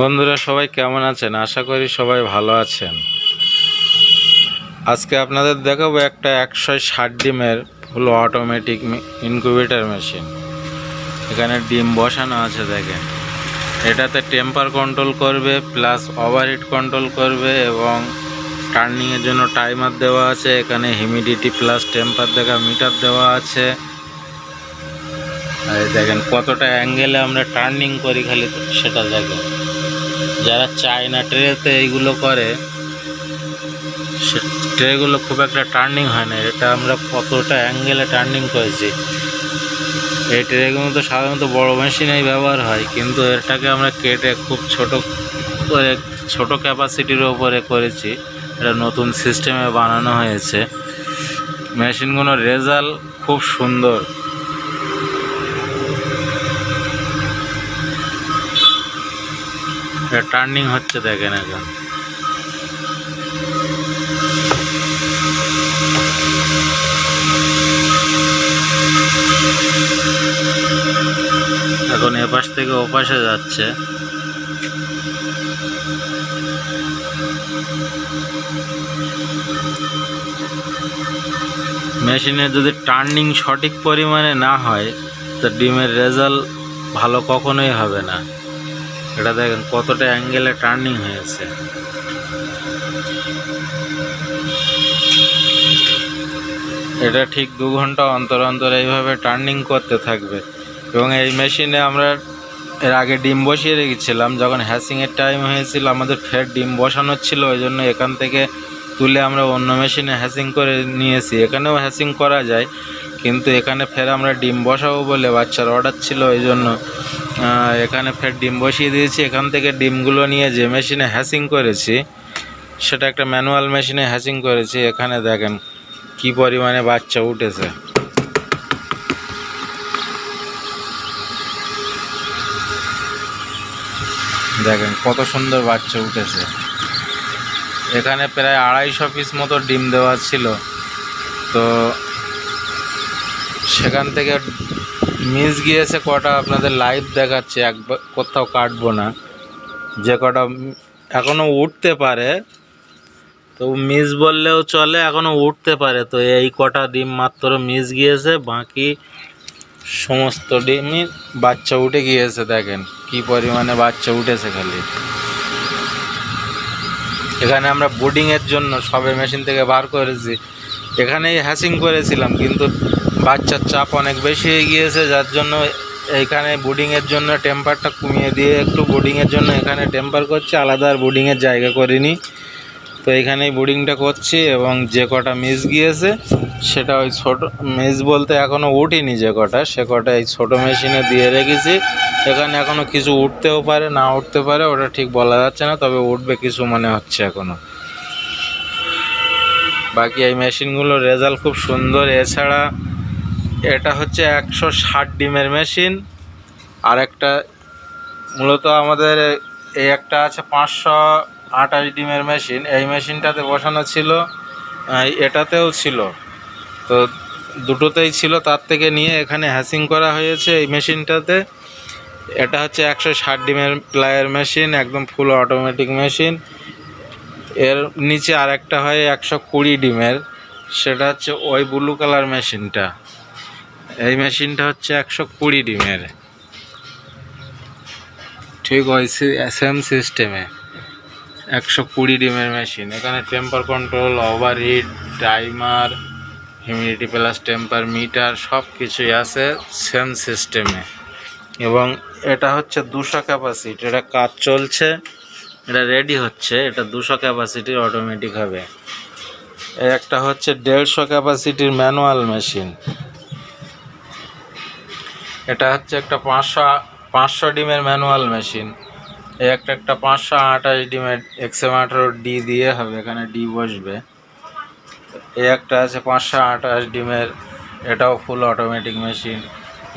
বন্ধুরা, সবাই কেমন আছেন? আশা করি সবাই ভালো আছেন। আজকে আপনাদের দেখাবো একটা একশো ষাট ডিমের ফুল অটোমেটিক ইনকিউবেটার মেশিন এখানে ডিম বসানো আছে, দেখেন। এটাতে টেম্পার কন্ট্রোল করবে প্লাস ওভারহিট কন্ট্রোল করবে এবং টার্নিংয়ের জন্য টাইমার দেওয়া আছে। এখানে হিউমিডিটি প্লাস টেম্পার দেখা মিটার দেওয়া আছে। আর দেখেন কতটা অ্যাঙ্গেলে আমরা টার্নিং করি খালি সেটা দেখেন। যারা চায়না ট্রেতে এইগুলো করে, সে ট্রেগুলো খুব একটা টার্নিং হয় না। এটা আমরা কতটা অ্যাঙ্গেলে টার্নিং করেছি। এই ট্রেগুলো তো সাধারণত বড় মেশিনেই ব্যবহার হয়, কিন্তু এটাকে আমরা কেটে খুব ছোট করে, ছোট ক্যাপাসিটির ওপরে করেছি। এটা নতুন সিস্টেমে বানানো হয়েছে। মেশিনগুলোর রেজাল্ট খুব সুন্দর। টার্নিং হচ্ছে দেখেন এখন। এখন এপাশ থেকে ওপাশে যাচ্ছে। মেশিনে যদি টার্নিং সঠিক পরিমাণে না হয়, তো ডিমের রেজাল্ট ভালো কখনোই হবে না। এটা দেখেন কতটা অ্যাঙ্গেলে টার্নিং হয়েছে। এটা ঠিক দু ঘণ্টা অন্তর অন্তর এইভাবে টার্নিং করতে থাকবে। এবং এই মেশিনে আমরা এর আগে ডিম বসিয়ে রেখেছিলাম, যখন হ্যাসিংয়ের টাইম হয়েছিল, আমাদের ফের ডিম বসানো ছিল, ওই জন্য এখান থেকে তুলে আমরা অন্য মেশিনে হ্যাসিং করে নিয়েছি। এখানেও হ্যাসিং করা যায় কিন্তু এখানে ফের আমরা ডিম বসাবো বলে বাচ্চার অর্ডার ছিল, ওই জন্য এখানে ফের ডিম বসিয়ে দিয়েছি। এখান থেকে ডিমগুলো নিয়ে যে মেশিনে হ্যাসিং করেছি, সেটা একটা ম্যানুয়াল মেশিনে হ্যাসিং করেছি। এখানে দেখেন কি পরিমাণে বাচ্চা উঠেছে। দেখেন কত সুন্দর বাচ্চা উঠেছে। এখানে প্রায় আড়াইশো পিস মতো ডিম দেওয়া ছিল। তো সেখান থেকে মিস গিয়েছে কটা আপনাদের লাইভ দেখাচ্ছে একবার কোথাও কাটবো না। যে কটা এখনও উঠতে পারে, তো মিস বললেও চলে এখনও উঠতে পারে। তো এই কটা ডিম মাত্র মিস গিয়েছে, বাকি সমস্ত ডিমই বাচ্চা উঠে গিয়েছে, দেখেন কি পরিমাণে বাচ্চা উঠেছে খালি। এখানে আমরা বোর্ডিংয়ের জন্য সবে মেশিন থেকে বার করেছি। এখানেই হ্যাসিং করেছিলাম, কিন্তু বাচ্চার চাপ অনেক বেশি হয়ে গিয়েছে, যার জন্য এইখানে বোর্ডিংয়ের জন্য টেম্পারটা কমিয়ে দিয়ে একটু বোর্ডিংয়ের জন্য এখানে টেম্পার করছি, আলাদা আর বোর্ডিংয়ের জায়গা করিনি। তো এখানেই বোর্ডিংটা করছি এবং যে কটা মিস গিয়েছে, সেটা ওই ছোট মিস বলতে এখনও উঠিনি যে কটা, সে কটা এই ছোটো মেশিনে দিয়ে রেখেছি। এখানে এখনও কিছু উঠতেও পারে, না উঠতে পারে, ওটা ঠিক বলা যাচ্ছে না, তবে উঠবে কিছু মনে হচ্ছে এখনও বাকি এই মেশিনগুলোর রেজাল্ট খুব সুন্দর। এছাড়া এটা হচ্ছে একশো ষাট ডিমের মেশিন। আর একটা মূলত আমাদের এই একটা আছে পাঁচশো আঠাশ ডিমের মেশিন। এই মেশিনটাতে বসানো ছিল এটাতেও ছিল। তো দুটোতেই ছিল, তার থেকে নিয়ে এখানে হ্যাসিং করা হয়েছে এই মেশিনটাতে। এটা হচ্ছে একশো ষাট ডিমের প্লায়ের মেশিন, একদম ফুল অটোমেটিক মেশিন। এর নিচে আরেকটা হয় একশো কুড়ি ডিমের, সেটা হচ্ছে ওই ব্লু কালার মেশিনটা এই মেশিনটা হচ্ছে একশো কুড়ি ডিমের। ঠিক ওই সেম সিস্টেমে একশো কুড়ি ডিমের মেশিন এখানে temper control overheat timer humidity plus temper meter সব কিছুই আছে সেম সিস্টেমে এবং এটা হচ্ছে দুশো ক্যাপাসিটি এটা কাজ চলছে। এটা রেডি হচ্ছে, এটা দুশো ক্যাপাসিটির অটোমেটিক হবে। একটা হচ্ছে দেড়শো ক্যাপাসিটির ম্যানুয়াল মেশিন এটা হচ্ছে একটা পাঁচশো পাঁচশো ডিমের ম্যানুয়াল মেশিন এই একটা একটা পাঁচশো আঠাশ ডিমের এক্সএম আঠারো ডি দিয়ে হবে, এখানে ডি বসবে। এই একটা আছে পাঁচশো আঠাশ ডিমের, এটাও ফুল অটোমেটিক মেশিন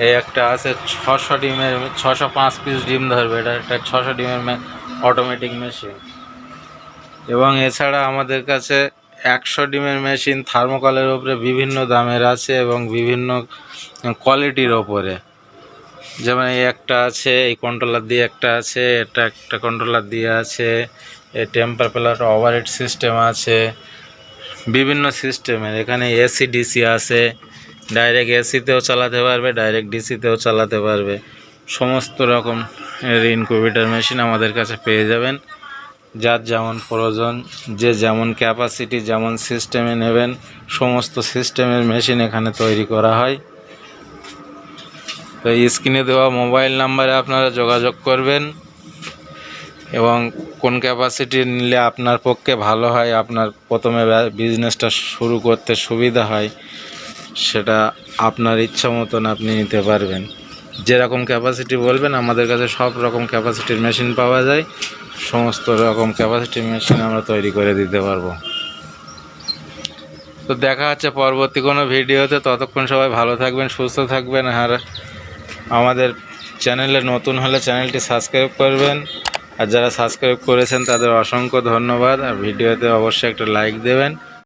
এই একটা আছে, ছশো ডিমের, ছশো পাঁচ পিস ডিম ধরবে। এটা একটা ছশো ডিমের অটোমেটিক মেশিন এবং এছাড়া আমাদের কাছে একশো ডিমের মেশিন থার্মোকলের ওপরে বিভিন্ন দামের আছে এবং বিভিন্ন কোয়ালিটির ওপরে যেমন এই একটা আছে, এই কন্ট্রোলার দিয়ে একটা আছে, এটা একটা কন্ট্রোলার দিয়ে আছে, এই টেম্পার প্লার ওভারহেড সিস্টেম আছে, বিভিন্ন সিস্টেমের এখানে এসি ডিসি আছে ডাইরেক্ট এসিতেও চালাতে পারবে ডাইরেক্ট ডিসিতেও চালাতে পারবে। সমস্ত রকম ইনকিউবেটর মেশিন আমাদের কাছে পেয়ে যাবেন। যার যেমন প্রয়োজন, যে যেমন ক্যাপাসিটি যেমন সিস্টেমে নেবেন, সমস্ত সিস্টেমের মেশিন এখানে তৈরি করা হয়। তো স্ক্রিনে দেওয়া মোবাইল নাম্বারে আপনারা যোগাযোগ করবেন এবং কোন ক্যাপাসিটি নিলে আপনার পক্ষে ভালো হয়, আপনার প্রথমে বিজনেসটা শুরু করতে সুবিধা হয় সেটা আপনার ইচ্ছা মতন আপনি নিতে পারবেন। যেরকম ক্যাপাসিটি বলবেন, আমাদের কাছে সব রকম ক্যাপাসিটির মেশিন পাওয়া যায়। সমস্ত রকম ক্যাপাসিটির মেশিন আমরা তৈরি করে দিতে পারব। তো দেখা হচ্ছে পরবর্তী কোনো ভিডিওতে। ততক্ষণ সবাই ভালো থাকবেন, সুস্থ থাকবেন। আর আমাদের চ্যানেলে নতুন হলে চ্যানেলটি সাবস্ক্রাইব করবেন। আর যারা সাবস্ক্রাইব করেছেন, তাদের অসংখ্য ধন্যবাদ। আর ভিডিওতে অবশ্যই একটা লাইক দেবেন।